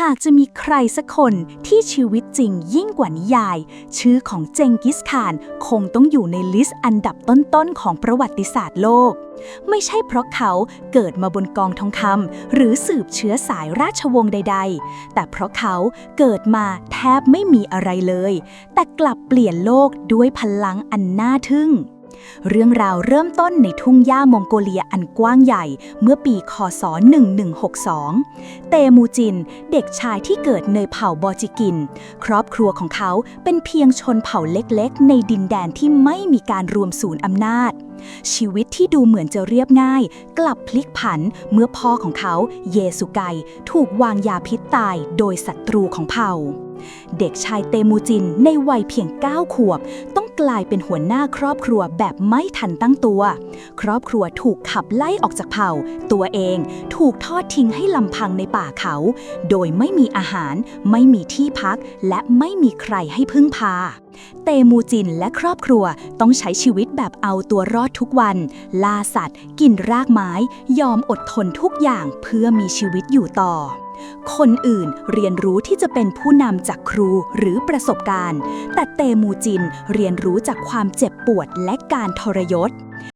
หากจะมีใครสักคนที่ชีวิตจริงยิ่งกว่านิยาย ชื่อของเจงกิสข่านคงต้องอยู่ในลิสต์อันดับต้นๆของประวัติศาสตร์โลก ไม่ใช่เพราะเขาเกิดมาบนกองทองคำหรือสืบเชื้อสายราชวงศ์ใด ๆ แต่เพราะเขาเกิดมาแทบไม่มีอะไรเลย แต่กลับเปลี่ยนโลกด้วยพลังอันน่าทึ่ง เรื่องราวเริ่มต้นในทุ่งหญ้ามองโกเลียอันกว้างใหญ่เมื่อปีคศ 1162 เตมูจิน เด็กชายที่เกิดในเผ่าบอจิกิน ครอบครัวของเขาเป็นเพียงชนเผ่าเล็กๆ ในดินแดนที่ไม่มีการรวมศูนย์อำนาจ ชีวิตที่ดูเหมือนจะเรียบง่าย กลับพลิกผันเมื่อพ่อของเขา เยสุไก ถูกวางยาพิษตายโดยศัตรูของเผ่า เด็กชายเตมูจินในวัยเพียง 9 ขวบต้อง กลายเป็นหัวหน้าครอบครัวแบบไม่ทันตั้งตัว ครอบครัวถูกขับไล่ออกจากเผ่า ตัวเองถูกทอดทิ้งให้ลำพังในป่าเขา โดยไม่มีอาหาร ไม่มีที่พัก และไม่มีใครให้พึ่งพา เตมูจินและครอบครัวต้องใช้ชีวิตแบบเอาตัวรอดทุกวัน ล่าสัตว์ กินรากไม้ ยอมอดทนทุกอย่างเพื่อมีชีวิตอยู่ต่อ คนอื่นเรียนรู้ที่จะเป็นผู้นำจากครูหรือประสบการณ์ แต่เตมูจินเรียนรู้จากความเจ็บปวดและการทรยศ